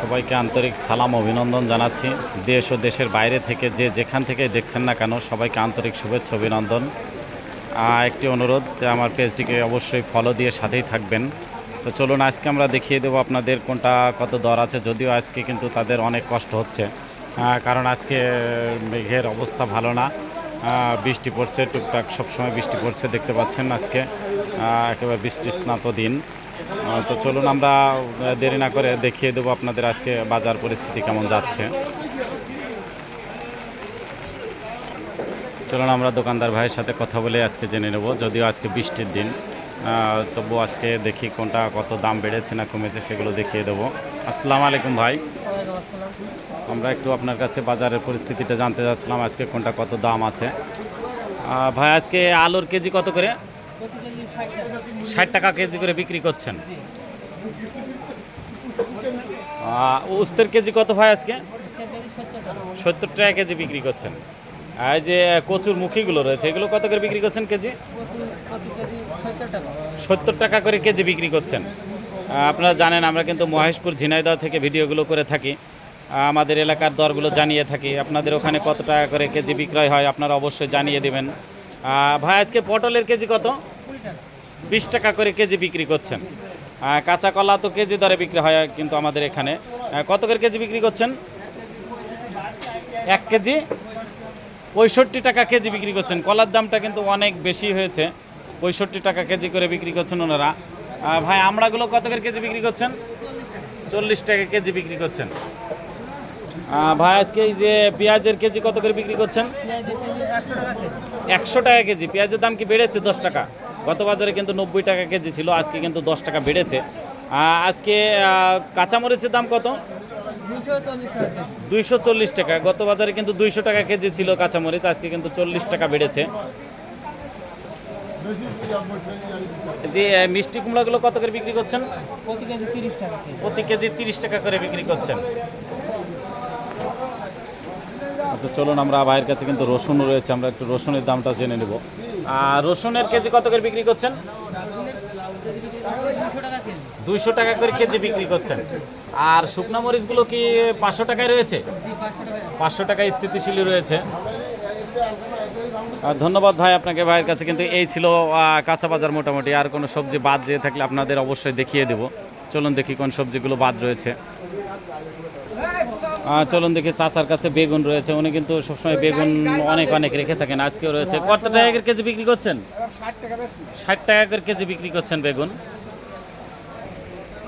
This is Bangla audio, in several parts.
সবাইকে আন্তরিক সালাম, অভিনন্দন জানাচ্ছি। দেশ ও দেশের বাইরে থেকে যে যেখান থেকে দেখছেন না কেন, সবাইকে আন্তরিক শুভেচ্ছা, অভিনন্দন। একটি অনুরোধ যে আমার পেজটিকে অবশ্যই ফলো দিয়ে সাথেই থাকবেন। তো চলুন, আজকে আমরা দেখিয়ে দেবো আপনাদের কোনটা কত দর আছে, যদিও আজকে কিন্তু তাদের অনেক কষ্ট হচ্ছে। কারণ আজকে মেঘের অবস্থা ভালো না। বৃষ্টি পড়ছে, টুকটাক সবসময় বৃষ্টি পড়ছে, দেখতে পাচ্ছেন আজকে। একেবারে বৃষ্টি স্নাত দিন। তো চলুন আমরা দেরি না করে দেখিয়ে দেবো আপনাদের আজকে বাজার পরিস্থিতি কেমন যাচ্ছে। চলুন আমরা দোকানদার ভাইয়ের সাথে কথা বলে আজকে জেনে নেব, যদিও আজকে বৃষ্টির দিন। তবু আজকে দেখি কোনটা কত দাম বেড়েছে না কমেছে সেগুলো দেখিয়ে দেবো। আসসালামু আলাইকুম ভাই। আমরা একটু আপনার কাছে বাজারের পরিস্থিতিটা জানতে চাচ্ছিলাম আজকে কোনটা কত দাম আছে। ভাই, আজকে আলুর কেজি কত করে? ষাট টাকা কেজি করে বিক্রি করছেন। উস্তের কেজি কত ভাই আজকে? সত্তর টাকা কেজি বিক্রি করছেন। আর যে কচুর মুখীগুলো রয়েছে, এগুলো কত করে বিক্রি করছেন কেজি? সত্তর টাকা করে কেজি বিক্রি করছেন। আপনারা জানেন, আমরা কিন্তু মহেশপুর ঝিনাইদহ থেকে ভিডিওগুলো করে থাকি। আমাদের এলাকার দরগুলো জানিয়ে থাকি। আপনাদের ওখানে কত টাকা করে কেজি বিক্রয় হয়, আপনারা অবশ্যই জানিয়ে দেবেন। ভাই, আজকে পটলের কেজি কত? বিশ টাকা করে কেজি বিক্রি করছেন। কাঁচা কলা তো কেজি দরে বিক্রি হয় কিন্তু আমাদের এখানে। কত করে কেজি বিক্রি করছেন? এক কেজি? পঁয়ষট্টি টাকা কেজি বিক্রি করছেন। কলার দামটা কিন্তু অনেক বেশি হয়েছে। পঁয়ষট্টি টাকা কেজি করে বিক্রি করছেন ওনারা। ভাই, আমড়াগুলো কত করে কেজি বিক্রি করছেন? চল্লিশ টাকা কেজি বিক্রি করছেন। ভাই আজকে এই যে পেঁয়াজের কেজি কত করে বিক্রি করছেন? একশো টাকা কেজি। পেঁয়াজের দাম কি বেড়েছে দশ টাকা? গত বাজারে কিন্তু নব্বই টাকা কেজি ছিল আজকে কিন্তু দশ টাকা বেড়েছে। আজকে কাঁচামরিচের দাম কত? দুইশো চল্লিশ টাকা। গত বাজারে কিন্তু দুইশো টাকা কেজি ছিল কাঁচামরিচ আজকে কিন্তু চল্লিশ টাকা বেড়েছে। যে মিষ্টি কুমড়াগুলো কত করে বিক্রি করছেন? প্রতি কেজি তিরিশ টাকা প্রতি কেজি তিরিশ টাকা করে বিক্রি করছেন। আচ্ছা চলুন আমরা ভাইয়ের কাছে কিন্তু রসুন রয়েছে, আমরা একটু রসুনের দামটা জেনে নেব। আর রসুনের কেজি কত করে বিক্রি করছেন? দুইশো টাকা করে কেজি বিক্রি করছেন। আর শুকনা মরিচগুলো কি পাঁচশো টাকায় রয়েছে? পাঁচশো টাকা স্থিতিশীলই রয়েছে। ধন্যবাদ ভাই আপনাকে, ভাইয়ের কাছে কিন্তু এই ছিল কাঁচা বাজার মোটামুটি। আর কোনো সবজি বাদ যেয়ে থাকলে আপনাদের অবশ্যই দেখিয়ে দেব। চলুন দেখি কোন সবজিগুলো বাদ রয়েছে। চলুন দেখি চাচার কাছে বেগুন রয়েছে। উনি কিন্তু সবসময় বেগুন অনেক অনেক রেখে থাকেন। আজকেও রয়েছে। কত টাকা করে কেজি বিক্রি করছেন? ষাট টাকা করে কেজি বিক্রি করছেন বেগুন।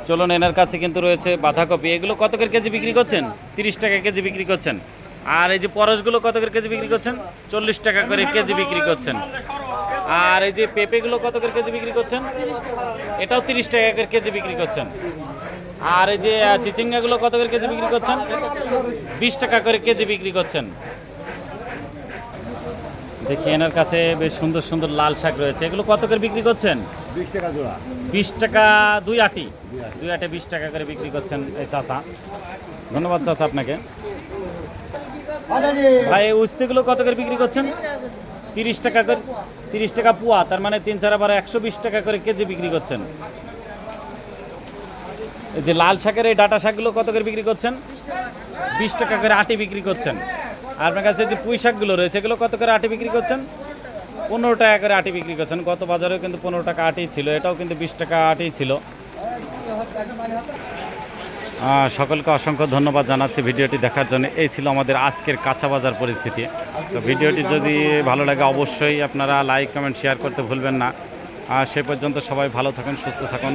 চলুন, এনার কাছে কিন্তু রয়েছে বাঁধাকপি। এগুলো কত করে কেজি বিক্রি করছেন? তিরিশ টাকা কেজি বিক্রি করছেন। আর এই যে পরশগুলো কত করে কেজি বিক্রি করছেন? চল্লিশ টাকা করে কেজি বিক্রি করছেন। আর এই যে পেঁপেগুলো কত করে কেজি বিক্রি করছেন? এটাও তিরিশ টাকা করে কেজি বিক্রি করছেন। আর এই যে চিচিঙ্গাগুলো কত করে কেজি বিক্রি করছেন? বিশ টাকা করে কেজি বিক্রি করছেন। দেখি এনার কাছে বেশ সুন্দর সুন্দর লাল শাক রয়েছে। এগুলো কত করে বিক্রি করছেন? বিশ টাকা জোড়া। বিশ টাকা দুই আটি। দুই আটে। বিশ টাকা করে বিক্রি করছেন এই চাচা। ধন্যবাদ চাচা আপনাকে। ভাই উস্তিগুলো কত করে বিক্রি করছেন? তিরিশ টাকা করে তিরিশ টাকা পোয়া তার মানে তিন চার বারো একশো বিশ টাকা করে কেজি বিক্রি করছেন। যে লাল শাকের এই ডাটা শাকগুলো কত করে বিক্রি করছেন? বিশ টাকা করে আটি বিক্রি করছেন। আপনার কাছে যে পুঁই শাকগুলো রয়েছে, এগুলো কত করে আটি বিক্রি করছেন? পনেরো টাকা করে আটি বিক্রি করছেন। গত বাজারেও কিন্তু পনেরো টাকা আটি ছিল, এটাও কিন্তু বিশ টাকা আটি ছিল। সকলকে অসংখ্য ধন্যবাদ জানাচ্ছি ভিডিওটি দেখার জন্য। এই ছিল আমাদের আজকের কাঁচা বাজার পরিস্থিতি। তো ভিডিওটি যদি ভালো লাগে অবশ্যই আপনারা লাইক, কমেন্ট, শেয়ার করতে ভুলবেন না। আর সে পর্যন্ত সবাই ভালো থাকুন, সুস্থ থাকুন।